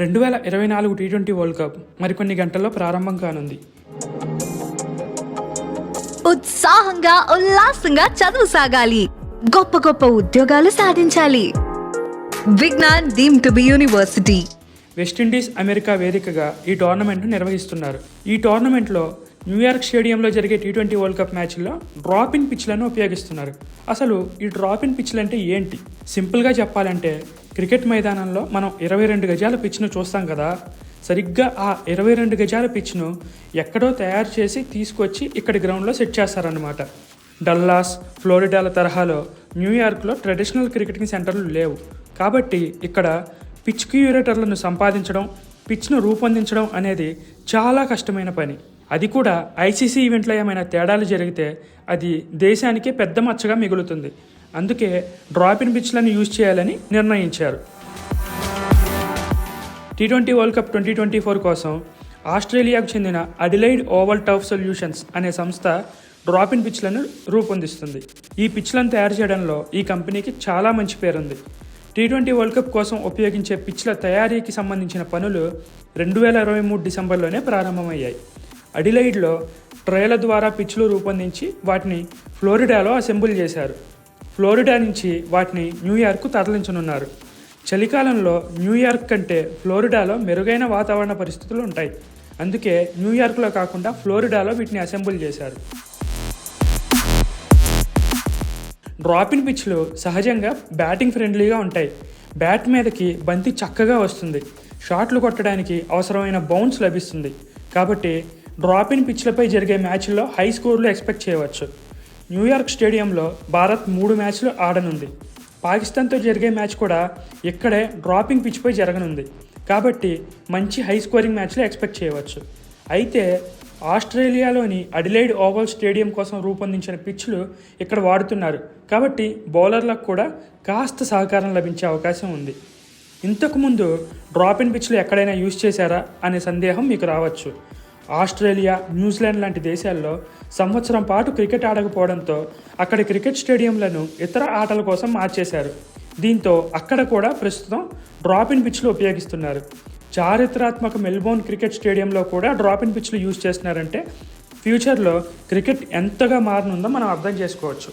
రెండు వేల ఇరవై నాలుగు టీ ట్వంటీ వరల్డ్ కప్ మరికొన్ని గంటల్లో ప్రారంభం కానుంది. ఉత్సాహంగా ఉల్లాసంగా చదువు సాగాలి. గొప్ప గొప్ప ఉద్యోగాలు సాధించాలి. Vignan deemed to be university. West Indies America వేదికగా ఈ టోర్నమెంట్ను నిర్వహిస్తున్నారు. ఈ టోర్నమెంట్లో న్యూయార్క్ స్టేడియంలో జరిగే టీ ట్వంటీ వరల్డ్ కప్ మ్యాచ్ల్లో డ్రాప్ ఇన్ పిచ్లను ఉపయోగిస్తున్నారు. అసలు ఈ డ్రాప్ ఇన్ పిచ్లు అంటే ఏంటి? సింపుల్గా చెప్పాలంటే క్రికెట్ మైదానంలో మనం ఇరవై రెండు గజాల పిచ్ను చూస్తాం కదా సరిగ్గా ఆ ఇరవై రెండు గజాల పిచ్ను ఎక్కడో తయారు చేసి తీసుకొచ్చి ఇక్కడ గ్రౌండ్లో సెట్ చేస్తారన్నమాట. డల్లాస్ ఫ్లోరిడాల తరహాలో న్యూయార్క్లో ట్రెడిషనల్ క్రికెటింగ్ సెంటర్లు లేవు. కాబట్టి ఇక్కడ పిచ్ క్యూరేటర్లను సంపాదించడం పిచ్ను రూపొందించడం అనేది చాలా కష్టమైన పని. అది కూడా ఐసీసీ ఈవెంట్లో ఏమైనా తేడాలు జరిగితే అది దేశానికే పెద్ద మచ్చగా మిగులుతుంది. అందుకే డ్రాప్ ఇన్ పిచ్లను యూజ్ చేయాలని నిర్ణయించారు. T twenty world cup twenty twenty four కోసం ఆస్ట్రేలియాకు చెందిన అడిలైడ్ ఓవల్ టర్ఫ్ సొల్యూషన్స్ అనే సంస్థ డ్రాప్ ఇన్ పిచ్లను రూపొందిస్తుంది. ఈ పిచ్లను తయారు చేయడంలో ఈ కంపెనీకి చాలా మంచి పేరుంది. టీ ట్వంటీ వరల్డ్ కప్ కోసం ఉపయోగించే పిచ్ల తయారీకి సంబంధించిన పనులు రెండు వేల ఇరవై మూడు డిసెంబర్లోనే ప్రారంభమయ్యాయి. అడిలైడ్లో ట్రయల ద్వారా పిచ్లు రూపొందించి వాటిని ఫ్లోరిడాలో అసెంబుల్ చేశారు. ఫ్లోరిడా నుంచి వాటిని న్యూయార్క్ తరలించనున్నారు. చలికాలంలో న్యూయార్క్ కంటే ఫ్లోరిడాలో మెరుగైన వాతావరణ పరిస్థితులు ఉంటాయి. అందుకే న్యూయార్క్లో కాకుండా ఫ్లోరిడాలో వీటిని అసెంబుల్ చేశారు. డ్రాపిన్ పిచ్లు సహజంగా బ్యాటింగ్ ఫ్రెండ్లీగా ఉంటాయి. బ్యాట్ మీదకి బంతి చక్కగా వస్తుంది. షాట్లు కొట్టడానికి అవసరమైన బౌన్స్ లభిస్తుంది. కాబట్టి డ్రాపిన్ పిచ్లపై జరిగే మ్యాచ్ల్లో హై స్కోర్లు ఎక్స్పెక్ట్ చేయవచ్చు. న్యూయార్క్ స్టేడియంలో భారత్ మూడు మ్యాచ్లు ఆడనుంది. పాకిస్తాన్తో జరిగే మ్యాచ్ కూడా ఇక్కడే డ్రాపింగ్ పిచ్పై జరగనుంది. కాబట్టి మంచి హై స్కోరింగ్ మ్యాచ్లు ఎక్స్పెక్ట్ చేయవచ్చు. అయితే ఆస్ట్రేలియాలోని అడిలైడ్ ఓవల్ స్టేడియం కోసం రూపొందించిన పిచ్లు ఇక్కడ వాడుతున్నారు. కాబట్టి బౌలర్లకు కూడా కాస్త సహకారం లభించే అవకాశం ఉంది. ఇంతకుముందు డ్రాప్ ఇన్ పిచ్లు ఎక్కడైనా యూజ్ చేశారా అనే సందేహం మీకు రావచ్చు. ఆస్ట్రేలియా న్యూజిలాండ్ లాంటి దేశాల్లో సంవత్సరం పాటు క్రికెట్ ఆడకపోవడంతో అక్కడి క్రికెట్ స్టేడియంలను ఇతర ఆటల కోసం మార్చేశారు. దీంతో అక్కడ కూడా ప్రస్తుతం డ్రాప్ ఇన్ పిచ్లు ఉపయోగిస్తున్నారు. చారిత్రాత్మక మెల్బోర్న్ క్రికెట్ స్టేడియంలో కూడా డ్రాప్ ఇన్ పిచ్లు యూజ్ చేస్తున్నారంటే ఫ్యూచర్లో క్రికెట్ ఎంతగా మారనుందో మనం అర్థం చేసుకోవచ్చు.